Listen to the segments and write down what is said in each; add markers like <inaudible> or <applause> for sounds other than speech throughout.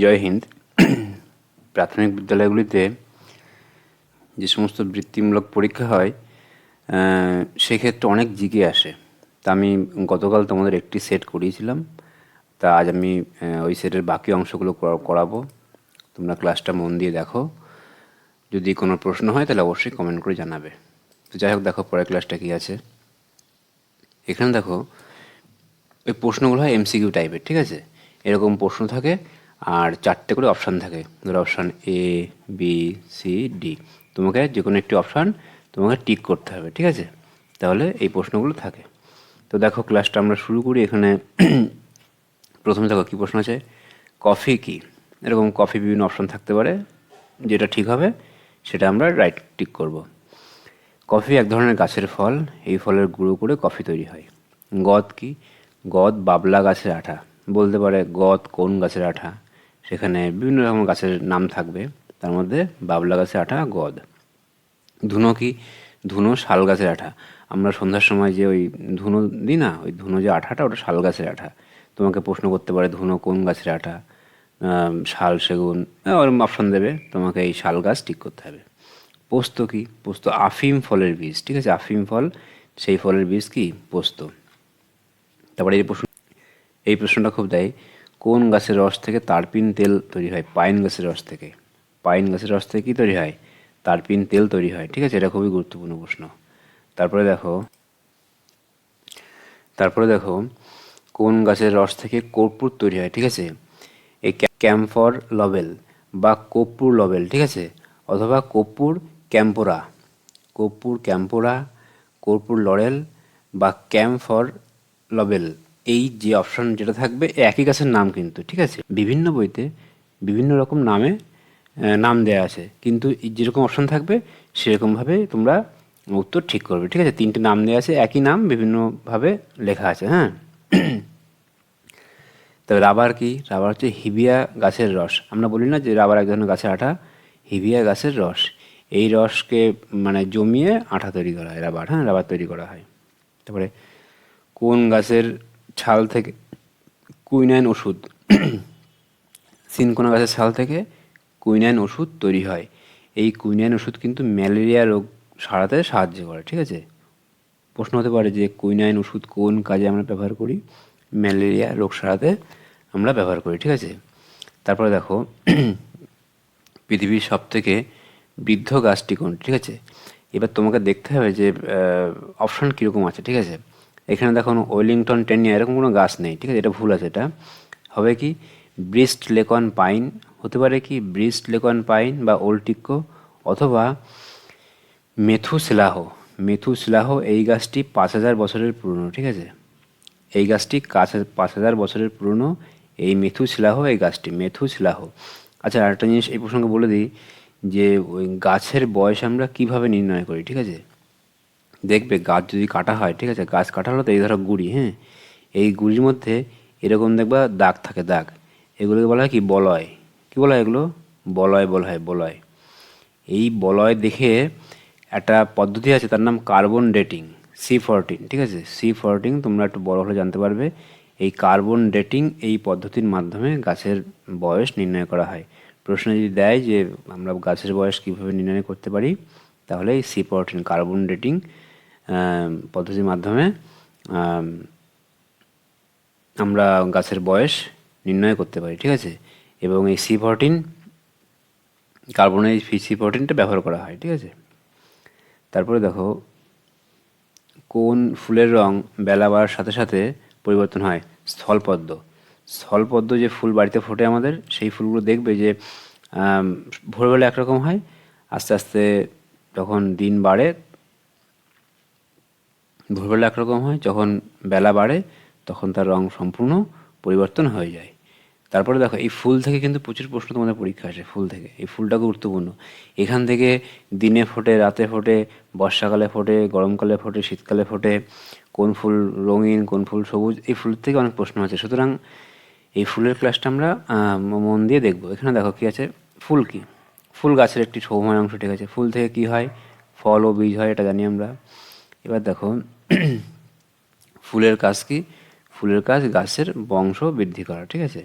জয় হিন্দ। প্রাথমিক বিদ্যালয়গুলিতে যে সমস্ত বৃত্তিমূলক পরীক্ষা হয় সেক্ষেত্রে অনেক জিকে আসে। তা আমি গতকাল তোমাদের একটি সেট করিয়েছিলাম। তা আজ আমি ওই সেটের বাকি অংশগুলো করা- করাবো। তোমরা ক্লাসটা মন দিয়ে দেখো। যদি কোনো প্রশ্ন হয় তাহলে অবশ্যই কমেন্ট করে জানাবে। তো যাই হোক, দেখো পরের ক্লাসটা কী আছে। এখানে দেখো, ওই প্রশ্নগুলো হয় এমসিকিউ টাইপের ঠিক আছে? এরকম প্রশ্ন থাকে আর চারটে করে অপশান থাকে। ধরো option A B C D তোমাকে যে কোনো একটি অপশান তোমাকে টিক করতে হবে, ঠিক আছে? তাহলে এই প্রশ্নগুলো থাকে। তো দেখো ক্লাসটা আমরা শুরু করি এখানে। প্রথমে দেখো কী প্রশ্ন আছে? কফি কি? এরকম কফি বিভিন্ন অপশান থাকতে পারে। যেটা ঠিক হবে, সেটা আমরা রাইট টিক করব। কফি এক ধরনের গাছের ফল। এই ফলের গুঁড়ো করে কফি তৈরি হয়। গদ কি? গদ বাবলা গাছের আঠা। বলতে পারে গদ কোন গাছের আঠা? সেখানে বিভিন্ন রকম গাছের নাম থাকবে। তার মধ্যে বাবলা গাছের আঠা গদ। ধুনো কি? ধুনো শাল গাছের আঠা। আমরা সন্ধ্যার সময় যে ওই ধুনো দিই না ওই ধুনো যে আঠাটা ওটা শাল গাছের আঠা। তোমাকে প্রশ্ন করতে পারে ধুনো কোন গাছের আঠা? শাল সেগুন আহ, ওরকম অপশন দেবে। তোমাকে এই শাল গাছ ঠিক করতে হবে। পোস্ত কি? পোস্ত আফিম ফলের বীজ ঠিক আছে? আফিম ফল সেই ফলের বীজ কি? পোস্ত। তারপরে এই প্রশ্ন এই প্রশ্নটা খুব দেয়। কোন গাছের রস থেকে তারপিন তেল তৈরি হয়? পাইন গাছের রস থেকে। পাইন গাছের রস থেকে কী তৈরি হয়? তারপিন তেল তৈরি হয়। ঠিক আছে, এটা খুবই গুরুত্বপূর্ণ প্রশ্ন। তারপরে দেখো তারপরে দেখো, কোন গাছের রস থেকে কর্পূর তৈরি হয়? ঠিক আছে, এই ক্যা- ক্যাম্ফর লবেল বা কর্পূর লবেল, ঠিক আছে, অথবা কর্পূর ক্যাম্পোরা। কর্পূর ক্যাম্পোরা, কর্পূর লরেল বা ক্যাম্ফর লবেল। এই যে অপশান যেটা থাকবে একই গাছের নাম কিন্তু, ঠিক আছে? বিভিন্ন বইতে বিভিন্ন রকম নামে নাম দেওয়া আছে। কিন্তু যেরকম অপশন থাকবে, সেরকমভাবে তোমরা উত্তর ঠিক করবে, ঠিক আছে? তিনটে নাম দেওয়া আছে, একই নাম, বিভিন্নভাবে লেখা আছে হ্যাঁ? <clears throat> তবে রাবার কি? রাবার হচ্ছে হিবিয়া গাছের রস। আমরা বলি না যে রাবার এক ধরনের গাছের আঠা, হিবিয়া গাছের রস। এই রসকে মানে জমিয়ে আঠা তৈরি করা হয়, রাবার হ্যাঁ? রাবার তৈরি করা হয়। তারপরে কোন গাছের ছাল থেকে, কুইনাইন ওষুধ, সিনকোনা গাছের ছাল থেকে কুইনাইন ওষুধ তৈরি হয়। এই কুইনাইন ওষুধ কিন্তু ম্যালেরিয়া রোগ সারাতে সাহায্য করে, ঠিক আছে? প্রশ্ন হতে পারে যে কুইনাইন ওষুধ কোন কাজে আমরা ব্যবহার করি? ম্যালেরিয়া রোগ সারাতে আমরা ব্যবহার করি, ঠিক আছে? তারপরে দেখো, পৃথিবীর সব থেকে বৃদ্ধ গাছটি কোন ঠিক আছে? এবার তোমাকে দেখতে হবে যে অপশান কীরকম আছে, ঠিক আছে? এখানে দেখো ওয়েলিংটন টেনিয়া এরকম কোনো গাছ নেই, ঠিক আছে? এটা ভুল আছে এটা। হবে কি? ব্রিস্ট লেকন পাইন, হতে পারে কি ব্রিস্ট লেকন পাইন বা ওল্টিক্কো অথবা মেথুসিলাহ। মেথুসিলাহ এই গাছটি পাঁচ হাজার বছরের পুরনো, ঠিক আছে? এই গাছটি কাছে, পাঁচ হাজার বছরের পুরনো, এই মেথুসিলাহ এই গাছটি, মেথুসিলাহ। আচ্ছা আরেকটা জিনিস এই প্রসঙ্গে বলে দিই যে, ওই গাছের বয়স আমরা কীভাবে নির্ণয় করি, ঠিক আছে? দেখবে গাছ যদি কাটা হয়, ঠিক আছে? গাছ কাটা হলো তো এই ধরো গুড়ি হ্যাঁ? এই গুড়ির মধ্যে এরকম দেখবা দাগ থাকে, দাগ। এগুলোকে বলা হয় কি? বলয়। কি বলা হয় এগুলো? বলয় বলা হয়, বলয়। এই বলয় দেখে একটা পদ্ধতি আছে, তার নাম কার্বন ডেটিং সি ফোরটিন ঠিক আছে? সি ফোরটিন তোমরা একটু বড় হলে জানতে পারবে। এই কার্বন ডেটিং এই পদ্ধতির মাধ্যমে গাছের বয়স নির্ণয় করা হয়। প্রশ্ন যদি দেয় যে আমরা গাছের বয়স কীভাবে নির্ণয় করতে পারি, তাহলে এই সি ফোরটিন কার্বন ডেটিং পদ্ধতির মাধ্যমে আমরা গাছের বয়স নির্ণয় করতে পারি, ঠিক আছে? এবং এই সি ফোরটিন কার্বনের সি ফোরটিনটা ব্যবহার করা হয়, ঠিক আছে? তারপরে দেখো, কোন ফুলের রং বেলা বাড়ার সাথে সাথে পরিবর্তন হয়? স্থলপদ্ম। স্থলপদ্ম যে ফুল বাড়িতে ফোটে আমাদের, সেই ফুলগুলো দেখবে যে ভোরবেলা একরকম হয়, আস্তে আস্তে যখন দিন বাড়ে ভোরবেলা একরকম হয়, যখন বেলা বাড়ে, তখন তার রং সম্পূর্ণ পরিবর্তন হয়ে যায়। তারপরে দেখো, এই ফুল থেকে কিন্তু প্রচুর প্রশ্ন তোমাদের পরীক্ষা আসে, ফুল থেকে। এই ফুলটা গুরুত্বপূর্ণ। এখান থেকে দিনে ফোটে, রাতে ফোটে, বর্ষাকালে ফোটে, গরমকালে ফোটে, শীতকালে ফোটে, কোন ফুল রঙিন, কোন ফুল সবুজ, এই ফুল থেকে অনেক প্রশ্ন আছে সুতরাং এই ফুলের ক্লাসটা আমরা মন দিয়ে দেখব। এখানে দেখো কি আছে, ফুল কি? ফুল গাছের একটি সৌময় অংশ ঠিক আছে? ফুল থেকে কি হয়? ফল ও বীজ হয়, এটা জানি আমরা। এবার দেখো <clears throat> ফুলের কাজ কি? ফুলের কাজ গাছের বংশ বৃদ্ধি করা, ঠিক আছে?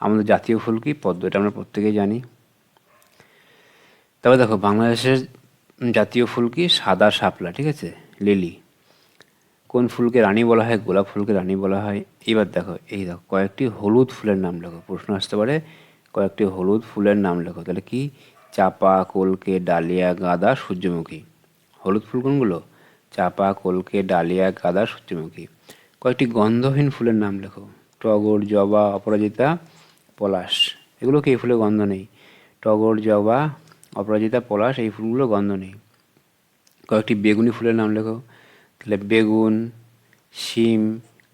আমাদের জাতীয় ফুল কি? পদ্ম, এটা আমরা প্রত্যেকেই জানি। তবে দেখো, বাংলাদেশের জাতীয় ফুল কি? সাদা শাপলা, ঠিক আছে? লিলি। কোন ফুলকে রানী বলা হয়? গোলাপ ফুলকে রানী বলা হয়? এবার দেখো, এই দেখো, কয়েকটি হলুদ ফুলের নাম লেখো। প্রশ্ন আসতে পারে, কয়েকটি হলুদ ফুলের নাম লেখো। তাহলে কি? চাপা, কলকে, ডালিয়া, গাঁদা, সূর্যমুখী। হলুদ ফুল কোনগুলো? চাপা, কলকে, ডালিয়া, গাঁদা, সূর্যমুখী। কয়েকটি গন্ধহীন ফুলের নাম লেখো। টগর, জবা, অপরাজিতা, পলাশ। এগুলো কি এই ফুলে গন্ধ নেই? টগর, জবা, অপরাজিতা, পলাশ, এই ফুলগুলো গন্ধ নেই। কয়েকটি বেগুনি ফুলের নাম লেখো। তাহলে বেগুন, শিম,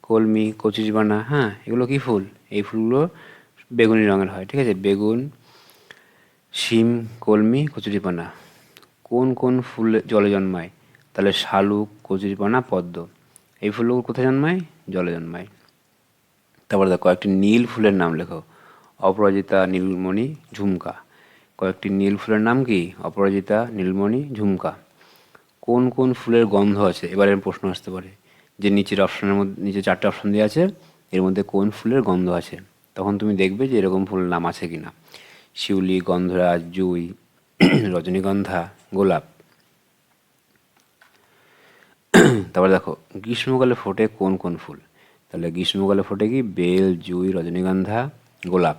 কলমি কচুরিপানা হ্যাঁ এগুলো কি ফুল? এই ফুলগুলো বেগুনি রঙের হয়, ঠিক আছে? বেগুন, শিম, কলমি কচুরিপানা কোন কোন ফুল জলে জন্মায়? তাহলে শালুক কচুরিপানা, পদ্ম। এই ফুলগুলো কোথায় জন্মায়? জলে জন্মায়। তারপরে দেখো, কয়েকটি নীল ফুলের নাম লেখো। অপরাজিতা, নীলমণি, ঝুমকা। কয়েকটি নীল ফুলের নাম কি? অপরাজিতা, নীলমণি, ঝুমকা। কোন কোন ফুলের গন্ধ আছে? এবারে প্রশ্ন আসতে পারে। যে নিচের অপশনের মধ্যে, নিচে চারটে অপশন দেওয়া আছে, এর মধ্যে কোন ফুলের গন্ধ আছে? তখন তুমি দেখবে যে এরকম ফুলের নাম আছে কিনা। শিউলি, গন্ধরাজ, জুই, <clears throat> রজনীগন্ধা, গোলাপ। <clears throat> তারপরে দেখো, গ্রীষ্মকালে ফোটে কোন কোন ফুল? তাহলে গ্রীষ্মকালে ফোটে কি? বেল, জুই, রজনীগন্ধা, গোলাপ।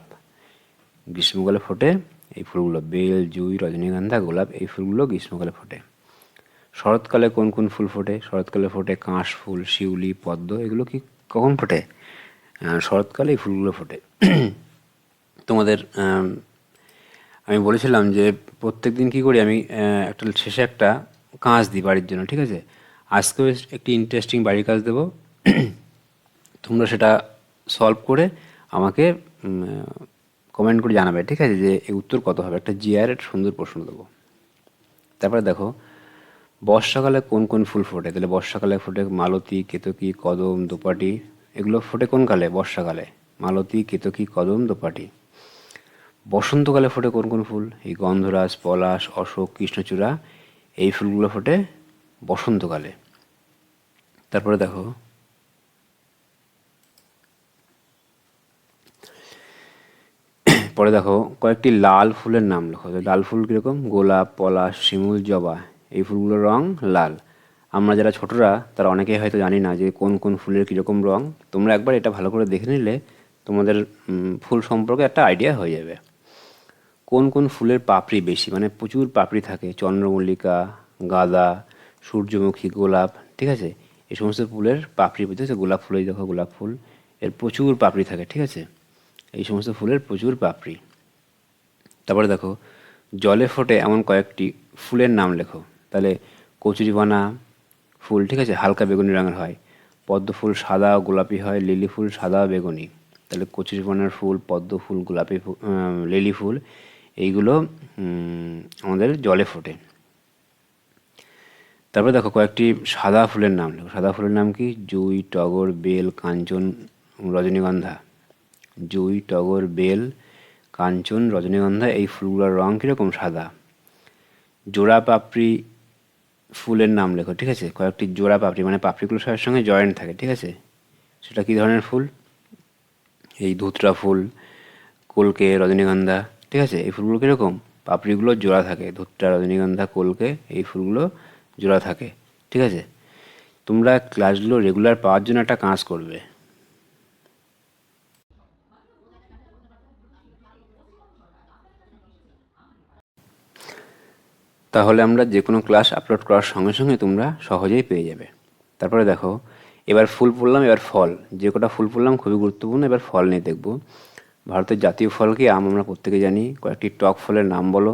গ্রীষ্মকালে ফোটে এই ফুলগুলো, বেল, জুই, রজনীগন্ধা, গোলাপ, এই ফুলগুলো গ্রীষ্মকালে ফোটে। শরৎকালে কোন কোন ফুল ফোটে? শরৎকালে ফোটে কাঁশ ফুল, শিউলি, পদ্ম, এগুলো কি কখন ফোটে? শরৎকালে এই ফুলগুলো ফোটে। <clears throat> তোমাদের আমি বলেছিলাম যে প্রত্যেক দিন কী করি? আমি একটা শেষে একটা কাঁচ দিই বাড়ির জন্য, ঠিক আছে? আজকেও একটি ইন্টারেস্টিং বাড়ির কাজ দেবো। তোমরা সেটা সলভ করে আমাকে কমেন্ট করে জানাবে, ঠিক আছে? যে এই উত্তর কত হবে? একটা জিআর সুন্দর প্রশ্ন দেবো। তারপরে দেখো, বর্ষাকালে কোন কোন ফুল ফোটে? তাহলে বর্ষাকালে ফোটে মালতী, কেতকী, কদম, দোপাটি। এগুলো ফোটে কোন কালে? বর্ষাকালে। মালতী, কেতকী, কদম, দোপাটি। বসন্তকালে ফোটে কোন কোন ফুল? এই গন্ধরাজ, পলাশ, অশোক, কৃষ্ণচূড়া, এই ফুলগুলো ফোটে বসন্তকালে। তারপরে দেখো। পরে দেখো, কয়েকটি লাল ফুলের নাম লেখো। লাল ফুল কীরকম? গোলাপ, পলাশ, শিমুল, জবা। এই ফুলগুলোর রং লাল। আমরা যারা ছোটরা, তারা অনেকেই হয়তো জানি না যে কোন কোন ফুলের কীরকম রং। তোমরা একবার এটা ভালো করে দেখে নিলে তোমাদের ফুল সম্পর্কে একটা আইডিয়া হয়ে যাবে। কোন কোন ফুলের পাপড়ি বেশি? মানে প্রচুর পাপড়ি থাকে। চন্দ্রমল্লিকা, গাঁদা সূর্যমুখী গোলাপ, ঠিক আছে? এই সমস্ত ফুলের পাপড়ি বুঝতে পারছ? গোলাপ ফুলেই দেখো গোলাপ ফুল। এর প্রচুর পাপড়ি থাকে, ঠিক আছে? এই সমস্ত ফুলের প্রচুর পাপড়ি। তারপরে দেখো, জলে ফোটে এমন কয়েকটি ফুলের নাম লেখো। তাহলে কচুরিপানা ফুল, ঠিক আছে? হালকা বেগুনি রঙের হয়। পদ্ম ফুল সাদা ও গোলাপি হয়, লিলি ফুল সাদা ও বেগুনি। তাহলে কচুরিপানার ফুল, পদ্ম ফুল, গোলাপি ফুল লিলি ফুল, এইগুলো আমাদের জলে ফোটে। তারপরে দেখো কয়েকটি সাদা ফুলের নাম লেখো। সাদা ফুলের নাম কি? জুই, টগর, বেল, কাঞ্চন, রজনীগন্ধা। জুই, টগর, বেল, কাঞ্চন, রজনীগন্ধা, এই ফুলগুলোর রং কীরকম সাদা? জোড়া পাপড়ি ফুলের নাম লেখো, ঠিক আছে? কয়েকটি জোড়া পাপড়ি মানে পাপড়িগুলো সবার সঙ্গে জয়েন্ট থাকে, ঠিক আছে? সেটা কী ধরনের ফুল? এই ধুতরা ফুল, কলকে, রজনীগন্ধা, ঠিক আছে? এই ফুলগুলো কীরকম? পাপড়িগুলো জোড়া থাকে, ধুতরা, রজনীগন্ধা, কলকে, এই ফুলগুলো জোড়া থাকে, ঠিক আছে? তোমরা ক্লাসগুলো রেগুলার পাওয়ার জন্য একটা কাজ করবে। তাহলে আমরা যে কোনো ক্লাস আপলোড করার সঙ্গে সঙ্গে তোমরা সহজেই পেয়ে যাবে। তারপরে দেখো, এবার ফুল পড়লাম, এবার ফল। যে কটা ফুল পড়লাম খুবই গুরুত্বপূর্ণ, এবার ফল নিয়ে দেখব। ভারতের জাতীয় ফল কি? আম আমরা প্রত্যেকে জানি। কয়েকটি টক ফলের নাম বলো।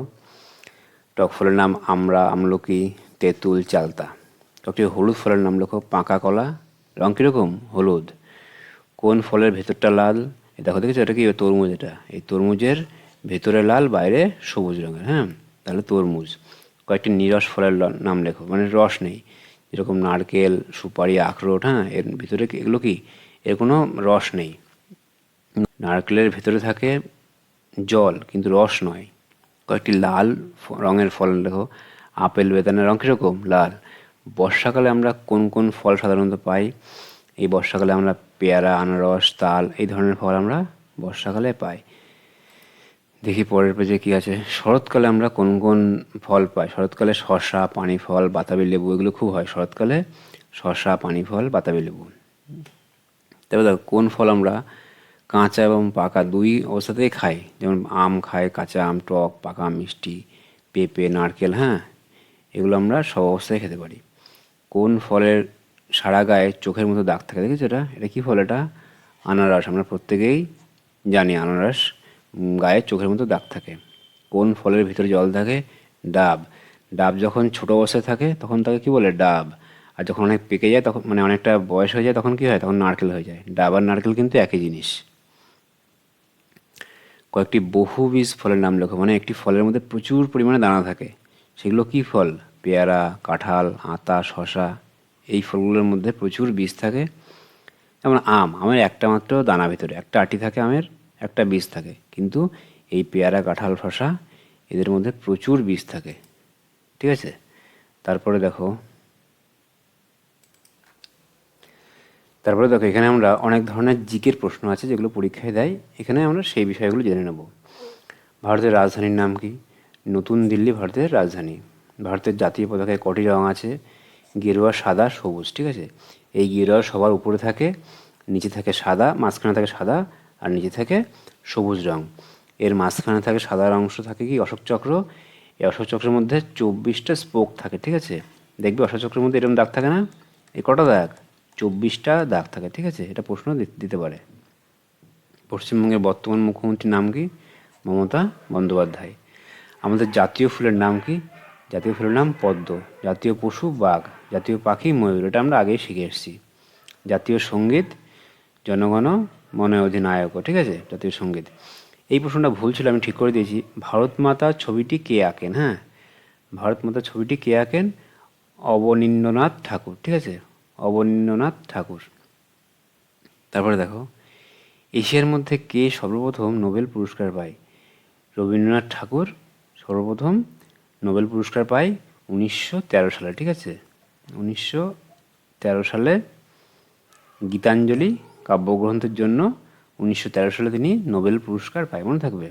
টক ফলের নাম আমরা, আমলকি তেঁতুল চালতা। কয়েকটি হলুদ ফলের নাম লেখো, পাকা কলা, রং কীরকম? হলুদ। কোন ফলের ভেতরটা লাল? দেখো দেখেছ, এটা কি? তরমুজ এটা। এই তরমুজের ভেতরে লাল, বাইরে সবুজ রঙের হ্যাঁ? তাহলে তরমুজ। কয়েকটি নিরস ফলের নাম লেখো মানে রস নেই। যেরকম নারকেল, সুপারি, আখরোট হ্যাঁ? এর ভিতরে এগুলো কি? এর কোনো রস নেই। নারকেলের ভেতরে থাকে জল, কিন্তু রস নয়। কয়েকটি লাল রঙের ফল লেখো আপেল বেদানার রঙ কীরকম লাল। বর্ষাকালে আমরা কোন কোন ফল সাধারণত পাই? এই বর্ষাকালে আমরা পেয়ারা, আনারস, তাল, এই ধরনের ফল আমরা বর্ষাকালে পাই। দেখি পরের পেজে কি আছে। শরৎকালে আমরা কোন কোন ফল পাই? শরৎকালে শসা পানি ফল বাতাবি লেবু, এগুলো খুব হয়। শরৎকালে শসা পানি ফল বাতাবি লেবু। তারপর দেখো, কোন ফল আমরা কাঁচা এবং পাকা দুই অবস্থাতেই খাই? যেমন আম খাই কাঁচা আম, টক, পাকা মিষ্টি, পেঁপে, নারকেল হ্যাঁ? এগুলো আমরা সব অবস্থায় খেতে পারি। কোন ফলের সারা গায়ে চোখের মতো দাগ থাকে দেখেছ এটা? এটা কী ফল এটা? আনারস। আমরা প্রত্যেকেই জানি আনারস গায়ে চোখের মতো দাগ থাকে। কোন ফলের ভিতরে জল থাকে? ডাব। ডাব যখন ছোট অবস্থায় থাকে, তখন তাকে কি বলে? ডাব। আর যখন অনেক পেকে যায়, তখন মানে অনেকটা বয়স হয়ে যায়, তখন কি হয়? তখন নারকেল হয়ে যায়। ডাব আর নারকেল কিন্তু একই জিনিস। কয়েকটি বহুবীজ ফলের নাম লেখো। মানে একটি ফলের মধ্যে প্রচুর পরিমাণে দানা থাকে। সেগুলো কি ফল? পেয়ারা, কাঁঠাল, আতা শশা এই ফলগুলোর মধ্যে প্রচুর বীজ থাকে। যেমন আম, আমের একটা মাত্র দানা ভিতরে, একটা আটি থাকে আমের, একটা বীজ থাকে। কিন্তু এই পেয়ারা, কাঁঠাল শশা এদের মধ্যে প্রচুর বীজ থাকে। ঠিক আছে? তারপরে দেখো তারপরে দেখো, এখানে আমরা অনেক ধরনের জিকের প্রশ্ন আছে যেগুলো পরীক্ষায় দেয়। এখানে আমরা সেই বিষয়গুলো জেনে নেব। ভারতের রাজধানীর নাম কি? নতুন দিল্লি ভারতের রাজধানী। ভারতের জাতীয় পতাকায় কটি রং আছে? গেরুয়া, সাদা, সবুজ, ঠিক আছে? এই গেরুয়া সবার উপরে থাকে, নিচে থাকে সাদা, মাঝখানে থাকে সাদা, আর নিচে থাকে সবুজ রং। এর মাঝখানে থাকে সাদা অংশ থাকে কি? অশোক চক্র। এই অশোক চক্রের মধ্যে চব্বিশটা স্পোক থাকে, ঠিক আছে? দেখবে অশোক চক্রের মধ্যে এরকম দাগ থাকে না? এই কটা দাগ? চব্বিশটা দাগ থাকে, ঠিক আছে? এটা প্রশ্ন দিতে পারে। পশ্চিমবঙ্গের বর্তমান মুখ্যমন্ত্রীর নাম কি? মমতা বন্দ্যোপাধ্যায়। আমাদের জাতীয় ফুলের নাম কি? জাতীয় ফুলের নাম পদ্ম, জাতীয় পশু বাঘ, জাতীয় পাখি ময়ূর, এটা আমরা আগেই শিখে এসেছি। জাতীয় সংগীত, জনগণ মনে অধিনায়ক, ঠিক আছে? জাতীয় সংগীত। এই প্রশ্নটা ভুল ছিল, আমি ঠিক করে দিয়েছি। ভারত মাতা ছবিটি কে আঁকেন? হ্যাঁ? ভারত মাতা ছবিটি কে আঁকেন? অবনীন্দ্রনাথ ঠাকুর, ঠিক আছে? অবনীন্দ্রনাথ ঠাকুর। তারপরে দেখো, এশিয়ার মধ্যে কে সর্বপ্রথম নোবেল পুরস্কার পায়? রবীন্দ্রনাথ ঠাকুর সর্বপ্রথম নোবেল পুরস্কার পায় উনিশশো তেরো সালে, ঠিক আছে? উনিশশো তেরো সালে গীতাঞ্জলি কাব্যগ্রন্থের জন্য উনিশশো তেরো সালে তিনি নোবেল পুরস্কার পায়, মনে থাকবে?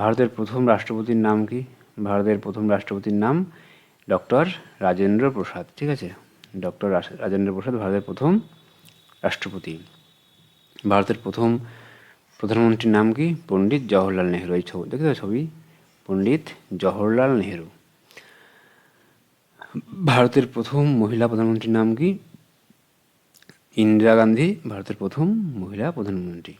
ভারতের প্রথম রাষ্ট্রপতির নাম কি? ভারতের প্রথম রাষ্ট্রপতির নাম ডক্টর রাজেন্দ্র প্রসাদ, ঠিক আছে? ডক্টর রাজেন্দ্র প্রসাদ ভারতের প্রথম রাষ্ট্রপতি। ভারতের প্রথম প্রধানমন্ত্রীর নাম কি? পণ্ডিত জওহরলাল নেহরু, এই ছবি, দেখেছ ছবি? পণ্ডিত জওহরলাল নেহেরু। ভারতের প্রথম মহিলা প্রধানমন্ত্রীর নাম কি? ইন্দিরা গান্ধী, ভারতের প্রথম মহিলা প্রধানমন্ত্রী।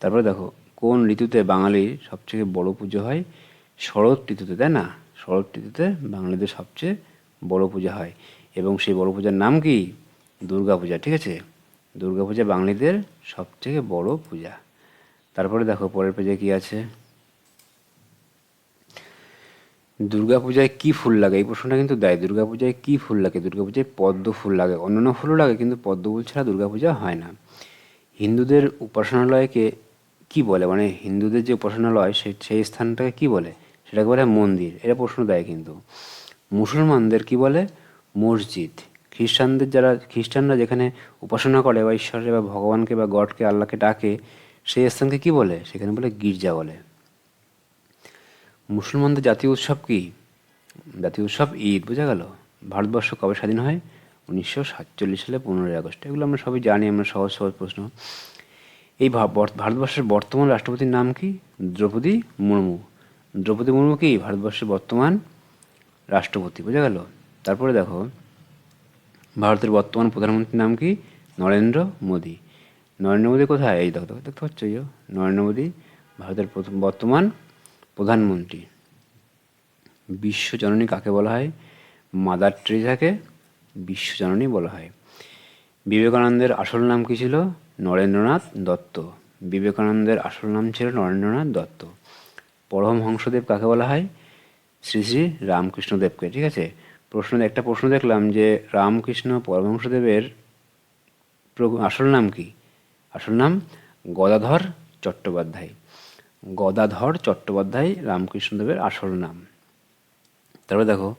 তারপরে দেখো, কোন ঋতুতে বাঙালির সবচেয়ে বড় পুজো হয়? শরৎ ঋতুতে, তাই না? শরৎ ঋতুতে বাঙালিদের সবচেয়ে বড় পূজা হয়। এবং সেই বড় পূজার নাম কি? দুর্গা পূজা, ঠিক আছে? দুর্গা পূজা বাঙালিদের সবথেকে বড় পূজা। তারপরে দেখো, পরের পেজে কি আছে? দুর্গাপূজায় কী ফুল লাগে? এই প্রশ্নটা কিন্তু দেয়। দুর্গাপূজায় কী ফুল লাগে? দুর্গাপূজায় পদ্ম ফুল লাগে, অন্যান্য ফুলও লাগে, কিন্তু পদ্ম ফুল ছাড়া দুর্গাপূজা হয় না। হিন্দুদের উপাসনালয়কে কি বলে? মানে হিন্দুদের যে উপাসনালয় সেই সেই স্থানটাকে কি বলে? সেটাকে বলে মন্দির। এটা প্রশ্ন দেয় কিন্তু। মুসলমানদের কি বলে? মসজিদ। খ্রিস্টানদের যারা, খ্রিস্টানরা যেখানে উপাসনা করে বা ঈশ্বরকে বা ভগবানকে বা গডকে, আল্লাহকে ডাকে, সেই স্থানকে কি বলে? সেখানে বলে গির্জা বলে। মুসলমানদের জাতীয় উৎসব কি? জাতীয় উৎসব ঈদ বোঝা গেল। ভারতবর্ষ কবে স্বাধীন হয়? উনিশশো সাতচল্লিশ সালে পনেরোই আগস্ট। এগুলো আমরা সবই জানি আমরা সহজ সহজ প্রশ্ন। এই ভারতবর্ষের বর্তমান রাষ্ট্রপতির নাম কি? দ্রৌপদী মুর্মু। দ্রৌপদী মুর্মু কি ভারতবর্ষের বর্তমান রাষ্ট্রপতি বোঝা গেল? তারপরে দেখো ভারতের বর্তমান প্রধানমন্ত্রীর নাম কি? নরেন্দ্র মোদী। নরেন্দ্র মোদী কোথায়? এই দেখো দেখো, দেখতে পাচ্ছ? নরেন্দ্র মোদী ভারতের বর্তমান প্রধানমন্ত্রী। বিশ্বজননী কাকে বলা হয়? মাদার ট্রেজাকে বিশ্বজননী বলা হয়। বিবেকানন্দের আসল নাম কি ছিল? নরেন্দ্রনাথ দত্ত। বিবেকানন্দের আসল নাম ছিল নরেন্দ্রনাথ দত্ত। পরমহংসদেব কাকে বলা হয়? শ্রী শ্রী রামকৃষ্ণদেবকে, ঠিক আছে? প্রশ্ন একটা প্রশ্ন দেখলাম যে রামকৃষ্ণ পরমহংসদেবের আসল নাম কি? আসল নাম গদাধর চট্টোপাধ্যায়। গদাধর চট্টোপাধ্যায় রামকৃষ্ণদেবের আসল নাম। তারপরে দেখো,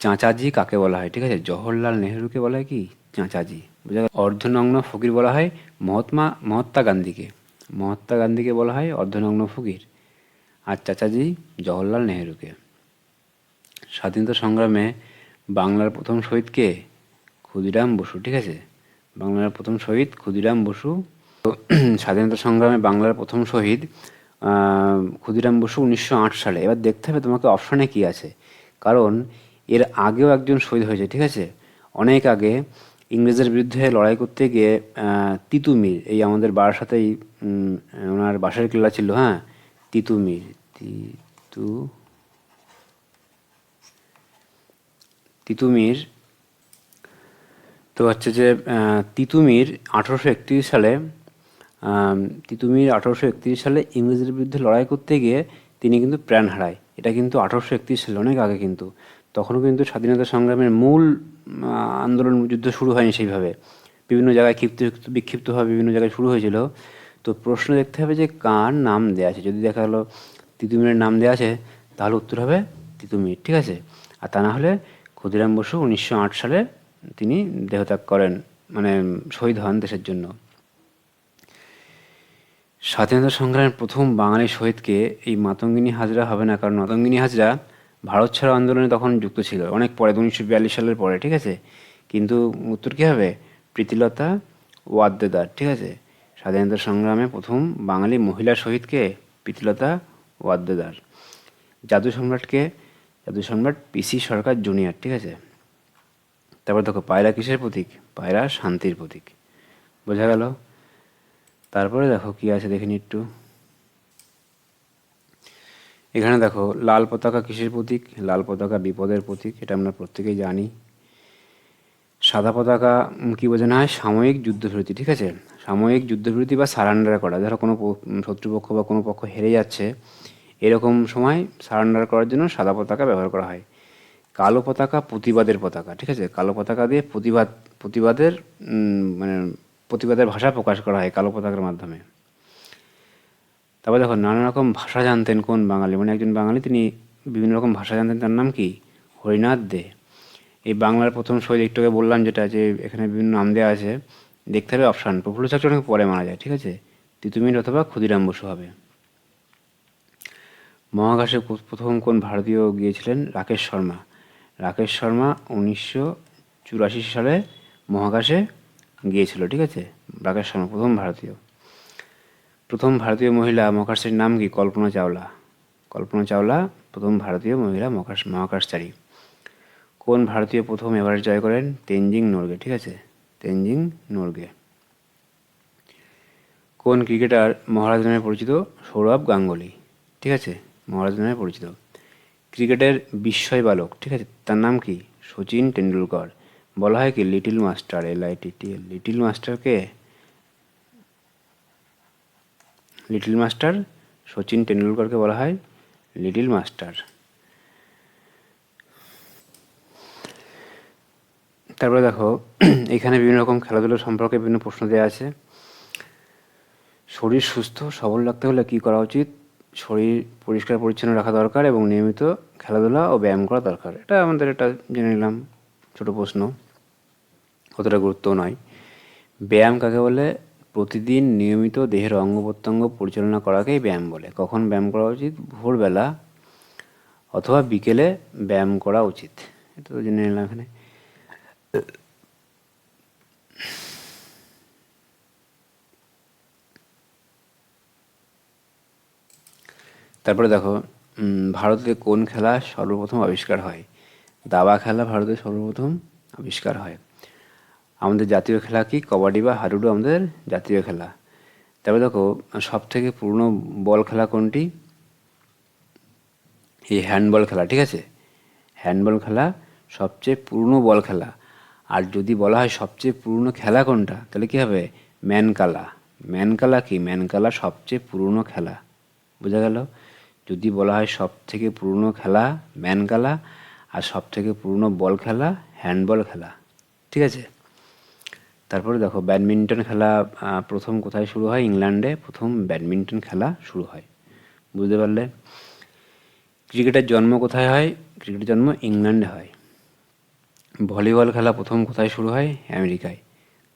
চাঁচাজি কাকে বলা হয়? ঠিক আছে? জওহরলাল নেহরুকে বলা হয় কি? চাঁচাজি। বোঝা অর্ধনগ্ন ফকির বলা হয় মহাত্মা মহাত্মা গান্ধীকে। মহাত্মা গান্ধীকে বলা হয় অর্ধনগ্ন ফকির। আর চাচাজি জওহরলাল নেহেরুকে। স্বাধীনতা সংগ্রামে বাংলার প্রথম শহীদকে ক্ষুদিরাম বসু, ঠিক আছে? বাংলার প্রথম শহীদ ক্ষুদিরাম বসু। <clears throat> স্বাধীনতা সংগ্রামে বাংলার প্রথম শহীদ ক্ষুদিরাম বসু উনিশশো আট সালে। এবার দেখতে হবে তোমাকে অপশানে কি আছে। কারণ এর আগেও একজন শহীদ হয়েছে ঠিক আছে? অনেক আগে ইংরেজের বিরুদ্ধে লড়াই করতে গিয়ে তিতুমির এই আমাদের বারাসাতেই উম, ওনার বাসার কেল্লা ছিল হ্যাঁ? তিতুমির তিতু তিতুমির তো হচ্ছে যে তিতুমির আঠারোশো সালে তিতুমির আঠারোশো একত্রিশ সালে ইংরেজের বিরুদ্ধে লড়াই করতে গিয়ে তিনি কিন্তু প্রাণ হারায়। এটা কিন্তু আঠারোশো একত্রিশ সালে অনেক আগে কিন্তু। তখনও কিন্তু স্বাধীনতা সংগ্রামের মূল আন্দোলন যুদ্ধ শুরু হয়নি সেইভাবে। বিভিন্ন জায়গায় ক্ষিপ্ত বিক্ষিপ্তভাবে বিভিন্ন জায়গায় শুরু হয়েছিল। তো প্রশ্ন দেখতে হবে যে কার নাম দেওয়া আছে? যদি দেখা গেলো তিতুমিরের নাম দেওয়া আছে, তাহলে উত্তর হবে তিতুমির, ঠিক আছে? আর তা না হলে ক্ষুদিরাম বসু উনিশশো আট সালে তিনি দেহত্যাগ করেন মানে শহীদ হন দেশের জন্য। স্বাধীনতা সংগ্রামের প্রথম বাঙালি শহীদকে এই মাতঙ্গিনী হাজরা হবে না, কারণ মাতঙ্গিনী হাজরা ভারত ছাড়ো আন্দোলনে তখন যুক্ত ছিল, অনেক পরে, উনিশশো বিয়াল্লিশ সালের পরে, ঠিক আছে? কিন্তু উত্তর কী হবে? প্রীতিলতা ওয়াদ্দেদার ঠিক আছে? স্বাধীনতা সংগ্রামে প্রথম বাঙালি মহিলা শহীদকে প্রীতিলতা ওয়াদ্দেদার জাদু সম্রাটকে, জাদু সম্রাট পিসি সরকার জুনিয়র, ঠিক আছে? তারপর দেখো, পায়রা কিসের প্রতীক? পায়রা শান্তির প্রতীক। বোঝা গেল? তারপরে দেখো কি আছে, দেখে নি একটু। এখানে দেখো, লাল পতাকা কিসের প্রতীক? লাল পতাকা বিপদের প্রতীক, এটা আমরা প্রত্যেকেই জানি। সাদা পতাকা কি বোঝানো হয়? সাময়িক যুদ্ধবিরতি, ঠিক আছে? সাময়িক যুদ্ধবিরতি বা সারান্ডার করা। ধরো কোনো শত্রুপক্ষ বা কোনো পক্ষ হেরে যাচ্ছে, এরকম সময় সারান্ডার করার জন্য সাদা পতাকা ব্যবহার করা হয়। কালো পতাকা প্রতিবাদের পতাকা, ঠিক আছে? কালো পতাকা দিয়ে প্রতিবাদ, প্রতিবাদের মানে প্রতিবাদের ভাষা প্রকাশ করা হয় কালো পতাকার মাধ্যমে। তারপর দেখো, নানা রকম ভাষা জানতেন কোন বাঙালি। মানে একজন বাঙালি, তিনি বিভিন্ন রকম ভাষা জানতেন, তার নাম কি? হরিনাথ দে। এই বাংলার প্রথম শহীদ একটুকে বললাম যেটা, যে এখানে বিভিন্ন নাম দেওয়া আছে, দেখতে হবে অপশান। প্রফুল্ল চাকরি অনেক পরে মারা যায়, ঠিক আছে? তিতুমির অথবা ক্ষুদিরাম বসু হবে। মহাকাশে প্রথম কোন ভারতীয় গিয়েছিলেন? রাকেশ শর্মা। রাকেশ শর্মা উনিশশো চুরাশি সালে মহাকাশে গিয়েছিল, ঠিক আছে? রাকেশ শর্মা প্রথম ভারতীয়। প্রথম ভারতীয় মহিলা মহাকাশের নাম কি? কল্পনা চাওলা। কল্পনা চাওলা, প্রথম ভারতীয় মহিলা মহাকাশ, মহাকাশচারী। কোন ভারতীয় প্রথম এভারেস্ট জয় করেন? তেনজিং নোরগে, ঠিক আছে? তেনজিং নোরগে। কোন ক্রিকেটার মহারাজ নামে পরিচিত? সৌরভ গাঙ্গুলি, ঠিক আছে? মহারাজ নামে পরিচিত। ক্রিকেটের বিস্ময় বালক, ঠিক আছে? তার নাম কি? সচিন টেন্ডুলকর বলা হয় কি little master L I T T little মাস্টারকে লিটিল মাস্টার সচিন টেন্ডুলকরকে বলা হয়? লিটিল মাস্টার তারপরে দেখো, এখানে বিভিন্ন রকম খেলাধুলা সম্পর্কে বিভিন্ন প্রশ্ন দেওয়া আছে। শরীর সুস্থ, সবল রাখতে হলে কি করা উচিত? শরীর পরিষ্কার, পরিচ্ছন্ন রাখা দরকার এবং নিয়মিত খেলাধুলা ও ব্যায়াম করা দরকার। এটা আমাদের এটা জেনে নিলাম, ছোটো প্রশ্ন। অতটা গুরুত্ব নয়। ব্যায়াম কাকে বলে? প্রতিদিন নিয়মিত দেহের অঙ্গ প্রত্যঙ্গ পরিচালনা করাকেই ব্যায়াম বলে। কখন ব্যায়াম করা উচিত? ভোরবেলা অথবা বিকেলে ব্যায়াম করা উচিত। এটা তো জেনে নিলাম এখানে। তারপরে দেখো ভারতে কোন খেলা সর্বপ্রথম আবিষ্কার হয়? দাবা খেলা ভারতে সর্বপ্রথম আবিষ্কার হয়। আমাদের জাতীয় খেলা কি? কবাডি বা হাডুডু আমাদের জাতীয় খেলা। তারপরে দেখো সব থেকে পুরনো বল খেলা কোনটি? এই হ্যান্ডবল খেলা, ঠিক আছে? হ্যান্ডবল খেলা সবচেয়ে পুরনো বল খেলা। আর যদি বলা হয় সবচেয়ে পুরনো খেলা কোনটা, তাহলে কী হবে? ম্যানকালা। ম্যানকালা কি? ম্যানকালা সবচেয়ে পুরনো খেলা। বোঝা গেল? যদি বলা হয় সব থেকে পুরনো খেলা ম্যানকালা, আর সব থেকে পুরনো বল খেলা হ্যান্ডবল খেলা, ঠিক আছে? তারপরে দেখো, ব্যাডমিন্টন খেলা প্রথম কোথায় শুরু হয়? ইংল্যান্ডে প্রথম ব্যাডমিন্টন খেলা শুরু হয়। বুঝতে পারলে? ক্রিকেটের জন্ম কোথায় হয়? ক্রিকেটের জন্ম ইংল্যান্ডে হয়। ভলিবল খেলা প্রথম কোথায় শুরু হয়? আমেরিকায়।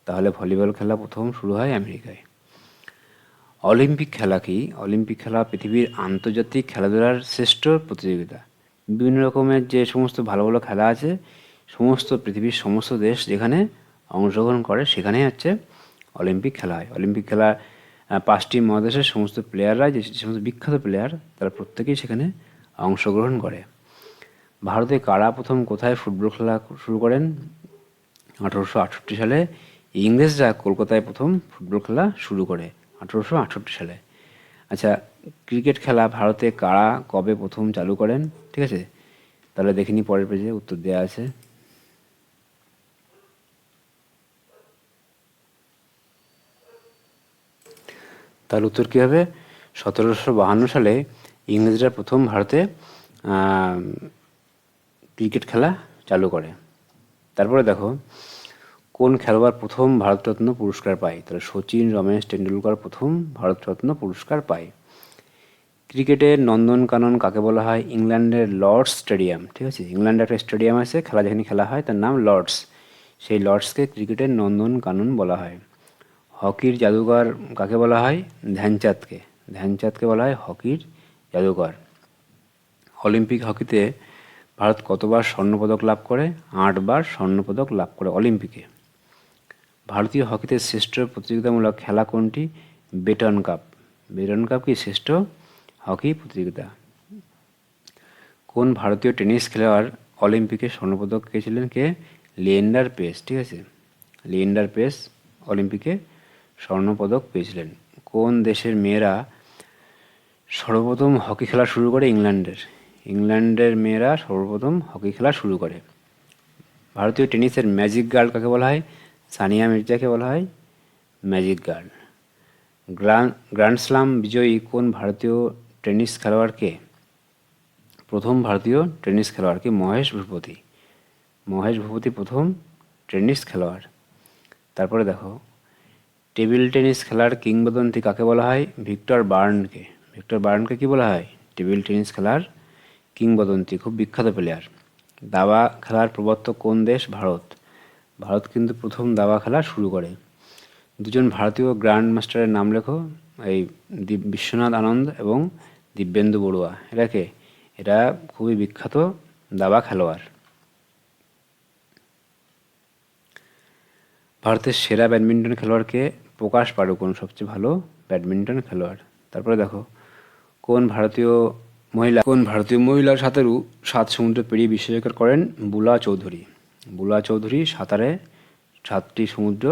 তাহলে ভলিবল খেলা প্রথম শুরু হয় আমেরিকায়। অলিম্পিক খেলা কি? অলিম্পিক খেলা পৃথিবীর আন্তর্জাতিক খেলাধুলার শ্রেষ্ঠ প্রতিযোগিতা। বিভিন্ন রকমের যে সমস্ত ভালো ভালো খেলা আছে, সমস্ত পৃথিবীর সমস্ত দেশ যেখানে অংশগ্রহণ করে, সেখানেই হচ্ছে অলিম্পিক খেলা হয়। অলিম্পিক খেলা পাঁচটি মহাদেশের সমস্ত প্লেয়াররা যে সমস্ত বিখ্যাত প্লেয়ার তারা প্রত্যেকেই সেখানে অংশগ্রহণ করে। ভারতে কারা প্রথম কোথায় ফুটবল খেলা শুরু করেন? আঠারোশো আটষট্টি সালে ইংরেজরা কলকাতায় প্রথম ফুটবল খেলা শুরু করে, আঠারোশো আটষট্টি সালে। আচ্ছা ক্রিকেট খেলা ভারতে কারা কবে প্রথম চালু করেন? ঠিক আছে, তাহলে দেখে নি পরের পেজে উত্তর দেওয়া আছে। তার উত্তর কী হবে? সতেরোশো বাহান্ন সালে ইংরেজরা প্রথম ভারতে ক্রিকেট খেলা চালু করে। তারপরে দেখো, কোন খেলোয়াড় প্রথম ভারতরত্ন পুরস্কার পায়? তাহলে সচিন, রমেশ টেন্ডুলকর প্রথম ভারতরত্ন পুরস্কার পায়। ক্রিকেটের নন্দনকানন কাকে বলা হয়? ইংল্যান্ডের লর্ডস স্টেডিয়াম, ঠিক আছে? ইংল্যান্ডে একটা স্টেডিয়াম আছে, খেলা যেখানে খেলা হয়, তার নাম লর্ডস। সেই লর্ডসকে ক্রিকেটের নন্দনকানন বলা হয়। হকির জাদুকর কাকে বলা হয়? ধ্যানচাঁদকে। ধ্যানচাঁদকে বলা হয় হকির জাদুকর অলিম্পিক হকিতে ভারত কতবার স্বর্ণপদক লাভ করে? আটবার স্বর্ণপদক লাভ করে অলিম্পিকে। ভারতীয় হকিতে শ্রেষ্ঠ প্রতিযোগিতামূলক খেলা কোনটি? Button cup. বেটন কাপ কি শ্রেষ্ঠ হকি প্রতিযোগিতা? কোন ভারতীয় টেনিস খেলোয়াড় অলিম্পিকে স্বর্ণপদক পেয়েছিলেন কে? লিয়েন্ডার পেস, ঠিক আছে? লিয়েন্ডার পেস অলিম্পিকে স্বর্ণপদক পেয়েছিলেন। কোন দেশের মেয়েরা সর্বপ্রথম হকি খেলা শুরু করে ইংল্যান্ডের? ইংল্যান্ডের মেয়েরা সর্বপ্রথম হকি খেলা শুরু করে। ভারতীয় টেনিসের ম্যাজিক গার্ল কাকে বলা হয়? সানিয়া মির্জাকে বলা হয় magic girl. Grand grand slam বিজয়ী কোন ভারতীয় টেনিস খেলোয়াড়কে? প্রথম ভারতীয় টেনিস খেলোয়াড়কে মহেশ ভূপতি। মহেশ ভূপতি প্রথম টেনিস খেলোয়াড়। তারপরে দেখো টেবিল টেনিস খেলার কিংবদন্তি কাকে বলা হয়? ভিক্টর বার্নকে। ভিক্টর বার্নকে কি বলা হয়? টেবিল টেনিস খেলার কিংবদন্তি, খুব বিখ্যাত প্লেয়ার দাবা খেলার প্রবর্তক কোন দেশ? ভারত। ভারত কিন্তু প্রথম দাবা খেলা শুরু করে। দুজন ভারতীয় গ্র্যান্ড মাস্টারের নাম লেখো, এই দীপ বিশ্বনাথ আনন্দ এবং দিব্যেন্দু বড়ুয়া। এরাকে এরা খুবই বিখ্যাত দাবা খেলোয়াড়। ভারতের সেরা ব্যাডমিন্টন খেলোয়াড়কে প্রকাশ পাড়ুকোন সবচেয়ে ভালো ব্যাডমিন্টন খেলোয়াড়। তারপরে দেখো, কোন ভারতীয় মহিলা কোন ভারতীয় মহিলা সাঁতারু সাত সমুদ্র পেরিয়ে বিশ্ব রেকর্ড করেন বুলা চৌধুরী। বুলা চৌধুরী সাঁতারে সাতটি সমুদ্র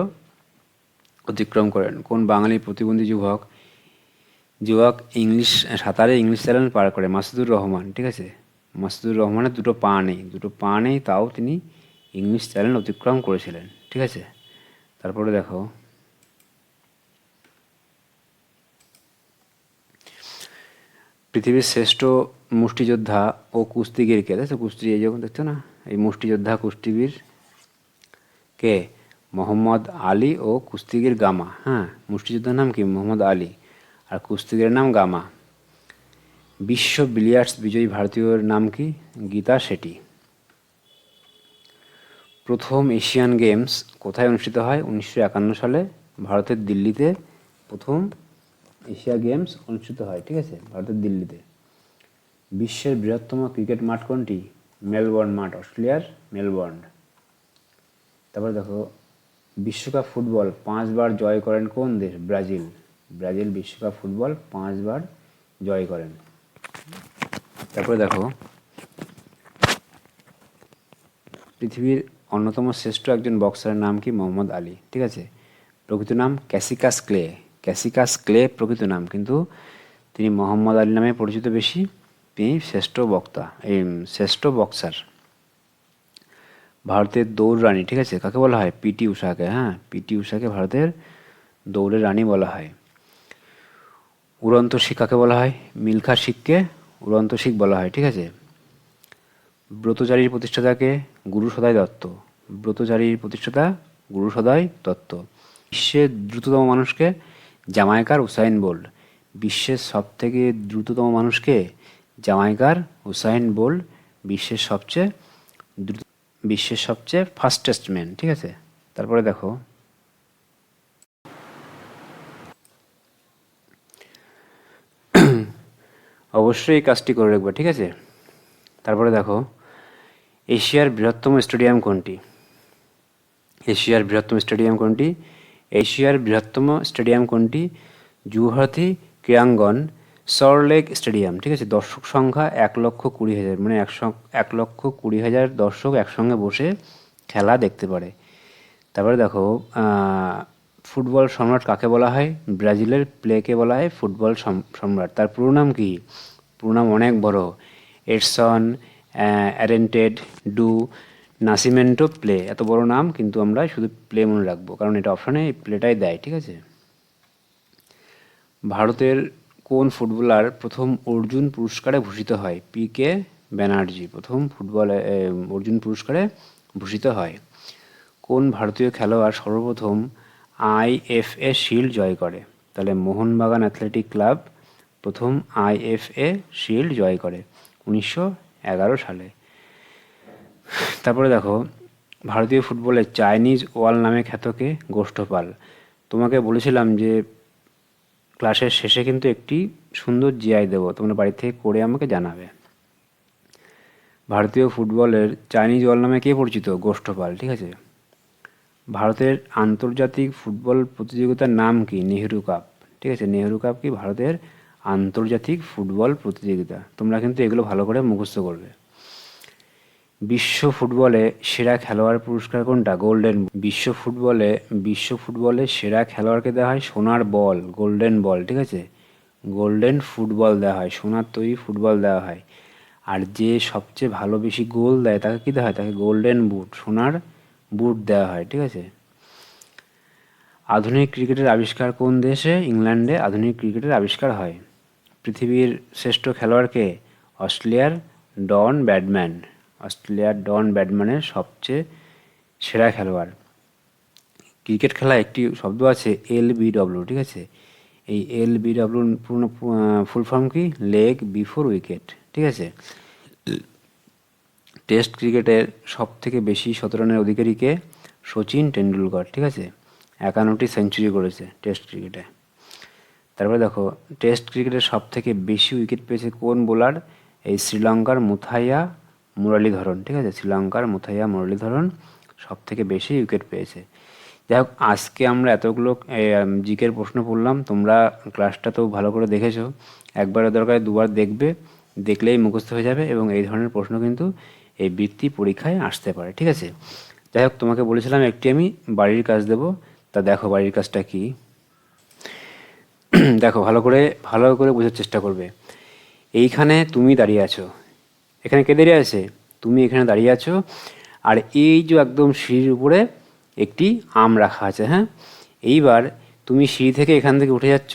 অতিক্রম করেন। কোন বাঙালি প্রতিবন্ধী যুবক যুবক ইংলিশ সাঁতারে ইংলিশ চ্যানেল পার করে? মাসুদুর রহমান, ঠিক আছে? মাসুদুর রহমানের দুটো পা নেই। দুটো পা নেই, তাও তিনি ইংলিশ চ্যানেল অতিক্রম করেছিলেন, ঠিক আছে? তারপরে দেখো পৃথিবীর শ্রেষ্ঠ মুষ্টিযোদ্ধা ও কুস্তিগির কে? দেখছ কুস্তি, এই যখন দেখছ না? এই মুষ্টিযোদ্ধা, কুস্তিগির কে? মোহাম্মদ আলী ও কুস্তিগির গামা। হ্যাঁ মুষ্টিযোদ্ধার নাম কি? মোহাম্মদ আলী। আর কুস্তিগিরের নাম গামা। বিশ্ব বিলিয়ার্ডস বিজয়ী ভারতীয়র নাম কি? গীতা শেঠি। প্রথম এশিয়ান গেমস কোথায় অনুষ্ঠিত হয়? উনিশশো একান্ন সালে ভারতের দিল্লিতে প্রথম এশিয়া গেমস অনুষ্ঠিত হয়, ঠিক আছে? ভারতের দিল্লিতে। বিশ্বের বৃহত্তম ক্রিকেট মাঠ কোনটি? মেলবোর্ন মাঠ, অস্ট্রেলিয়ার মেলবোর্ন। তারপর দেখো, বিশ্বকাপ ফুটবল পাঁচবার জয় করেন কোন দেশ? ব্রাজিল। ব্রাজিল বিশ্বকাপ ফুটবল পাঁচবার জয় করেন। তারপরে দেখো, পৃথিবীর অন্যতম শ্রেষ্ঠ একজন বক্সারের নাম কি? মোহাম্মদ আলী, ঠিক আছে? প্রকৃত নাম ক্যাসিকাস ক্লে। ক্যাসিকাস ক্লে প্রকৃত নাম। কিন্তু তিনি মোহাম্মদ আলী নামে পরিচিত বেশি, তিনি শ্রেষ্ঠ বক্তা, এই শ্রেষ্ঠ বক্সার। ভারতের দৌড় রানী, ঠিক আছে? কাকে বলা হয়? পিটি উষাকে হ্যাঁ? পিটি উষাকে ভারতের দৌড়ের রানী বলা হয়। উড়ন্ত শিখ কাকে বলা হয়? মিলখা শিখকে উড়ন্ত শিখ বলা হয়, ঠিক আছে? ব্রতচারীর প্রতিষ্ঠাতাকে গুরু সদয় দত্ত। ব্রতচারীর প্রতিষ্ঠাতা গুরু সদয় দত্ত। বিশ্বের দ্রুততম মানুষকে জামাইকার উসাইন বোল্ট বিশ্বের সব থেকে দ্রুততম মানুষকে জামাইকার উসাইন বোল্ট বিশ্বের সবচেয়ে দ্রুত বিশ্বের সবচেয়ে ফাস্টেস্ট ম্যান ঠিক আছে? তারপরে দেখো। অবশ্যই এই কাজটি করে রাখবে, ঠিক আছে? তারপরে দেখো, এশিয়ার বৃহত্তম স্টেডিয়াম কোনটি? এশিয়ার বৃহত্তম স্টেডিয়াম কোনটি? এশিয়ার বৃহত্তম স্টেডিয়াম কোনটি? যুবভারতী ক্রীড়াঙ্গন সরলেক স্টেডিয়াম, ঠিক আছে? দর্শক সংখ্যা এক লক্ষ কুড়ি হাজার মানে একশো, এক লক্ষ কুড়ি হাজার দর্শক একসঙ্গে বসে খেলা দেখতে পারে। তারপরে দেখো ফুটবল সম্রাট কাকে বলা হয়? ব্রাজিলের প্লেকে বলা হয় ফুটবল সম- সম্রাট। তার পুরো নাম কি? পুরো নাম অনেক বড়। Edson Arantes, do Nascimento Pele এত বড় নাম কিন্তু আমরা শুধু প্লে মনে রাখব কারণ এটা অপশানে এই প্লেটাই দেয় ঠিক আছে? ভারতের কোন ফুটবলার প্রথম অর্জুন পুরস্কারে ভূষিত হয়? পি কে ব্যানার্জি প্রথম ফুটবলে এ, অর্জুন পুরস্কারে ভূষিত হয়। কোন ভারতীয় খেলোয়াড় সর্বপ্রথম আইএফএ শিল্ড জয় করে? তাহলে মোহনবাগান অ্যাথলেটিক ক্লাব প্রথম আইএফএ শিল্ড জয় করে উনিশশো এগারো সালে। তারপরে দেখো, ভারতীয় ফুটবলে চাইনিজ ওয়াল নামে খ্যাতকে গোষ্ঠপাল তোমাকে বলেছিলাম যে, ক্লাসের শেষে কিন্তু একটি সুন্দর জিআই দেবো, তোমরা বাড়ি থেকে করে আমাকে জানাবে। ভারতীয় ফুটবলের চাইনিজ ওয়াল নামে কে পরিচিত? গোষ্ঠপাল ঠিক আছে? ভারতের আন্তর্জাতিক ফুটবল প্রতিযোগিতার নাম কি? নেহেরু কাপ, ঠিক আছে? নেহেরু কাপ কি ভারতের আন্তর্জাতিক ফুটবল প্রতিযোগিতা? তোমরা কিন্তু এগুলো ভালো করে মুখস্থ করবে। বিশ্ব ফুটবলে সেরা খেলোয়াড় পুরস্কার কোনটা? গোল্ডেন বিশ্ব ফুটবলে বিশ্ব ফুটবলে সেরা খেলোয়াড়কে দেওয়া হয় সোনার বল গোল্ডেন বল ঠিক আছে? গোল্ডেন ফুটবল দেওয়া হয়, সোনার তৈরি ফুটবল দেওয়া হয়। আর যে সবচেয়ে ভালো বেশি গোল দেয় তাকে কী দেওয়া হয়? তাকে গোল্ডেন বুট সোনার বুট দেওয়া হয়, ঠিক আছে? আধুনিক ক্রিকেটের আবিষ্কার কোন দেশে? ইংল্যান্ডে আধুনিক ক্রিকেটের আবিষ্কার হয়। পৃথিবীর শ্রেষ্ঠ খেলোয়াড়কে অস্ট্রেলিয়ার ডন ব্যাডম্যান অস্ট্রেলিয়ার ডন ব্যাডম্যানের সবচেয়ে সেরা খেলোয়াড়। ক্রিকেট খেলায় একটি শব্দ আছে এল বিডব্লিউ ঠিক আছে? এই এল বিডব্লিউ পূর্ণ ফুল ফর্ম কি? লেগ বিফোর উইকেট ঠিক আছে? টেস্ট ক্রিকেটের সব থেকে বেশি শত রানের অধিকারীকে সচিন টেন্ডুলকর ঠিক আছে? একান্নটি সেঞ্চুরি করেছে টেস্ট ক্রিকেটে। তারপরে দেখো, টেস্ট ক্রিকেটের সব থেকে বেশি উইকেট পেয়েছে কোন বোলার? এই শ্রীলঙ্কার মুথাইয়া মুরলীধরন, ঠিক আছে? শ্রীলঙ্কার মুথাইয়া মুরলীধরন সব থেকে বেশি উইকেট পেয়েছে। যাই হোক, আজকে আমরা এতগুলো জিকের প্রশ্ন পড়লাম। তোমরা ক্লাসটা তো ভালো করে দেখেছ। একবারের দরকার দুবার দেখবে, দেখলেই মুখস্থ হয়ে যাবে এবং এই ধরনের প্রশ্ন কিন্তু এই বৃত্তি পরীক্ষায় আসতে পারে, ঠিক আছে? যাই হোক, তোমাকে বলেছিলাম একটি আমি, বাড়ির কাজ দেব। তা দেখো বাড়ির কাজটা কি? <clears throat> দেখো, ভালো করে ভালো করে বোঝার চেষ্টা করবে। এইখানে তুমি দাঁড়িয়ে আছো। এখানে কে দাঁড়িয়ে আছে? তুমি এখানে দাঁড়িয়ে আছো। আর এই যে একদম সিঁড়ির উপরে একটি আম রাখা আছে হ্যাঁ? এইবার তুমি সিঁড়ি থেকে এখান থেকে উঠে যাচ্ছ।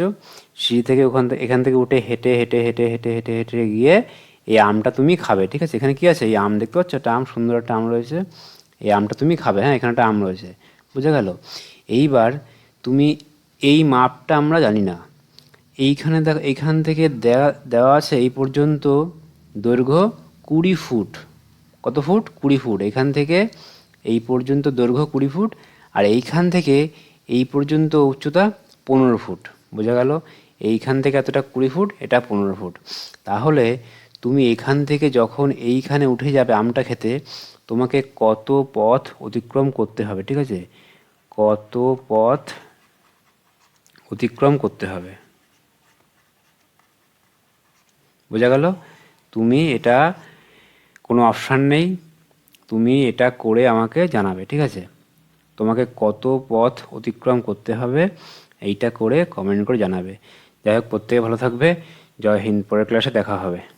সিঁড়ি থেকে ওখান থেকে এখান থেকে উঠে হেঁটে হেঁটে হেঁটে হেঁটে হেঁটে হেঁটে গিয়ে এই আমটা তুমি খাবে, ঠিক আছে? এখানে কি আছে? এই আম দেখতে পাচ্ছ? একটা আম, সুন্দর একটা আম রয়েছে। এই আমটা তুমি খাবে হ্যাঁ? এখানে একটা আম রয়েছে। বুঝে গেল? এইবার তুমি এই মাপটা আমরা জানি না। এইখানে দেখ, এইখান থেকে দেওয়া দেওয়া আছে এই পর্যন্ত দৈর্ঘ্য কুড়ি ফুট। কত ফুট? কুড়ি ফুট। এখান থেকে এই পর্যন্ত দৈর্ঘ্য কুড়ি ফুট আর এইখান থেকে এই পর্যন্ত উচ্চতা পনেরো ফুট। বোঝা গেল? এইখান থেকে এতটা কুড়ি ফুট, এটা পনেরো ফুট। তাহলে তুমি এখান থেকে যখন এইখানে উঠে যাবে আমটা খেতে, তোমাকে কত পথ অতিক্রম করতে হবে, ঠিক আছে? কত পথ অতিক্রম করতে হবে। বোঝা গেল? তুমি এটা কোনো অপশান নেই। তুমি এটা করে আমাকে জানাবে, ঠিক আছে? তোমাকে কত পথ অতিক্রম করতে হবে এইটা করে কমেন্ট করে জানাবে। যাই হোক, প্রত্যেকে ভালো থাকবে। জয় হিন্দ, পরের ক্লাসে দেখা হবে।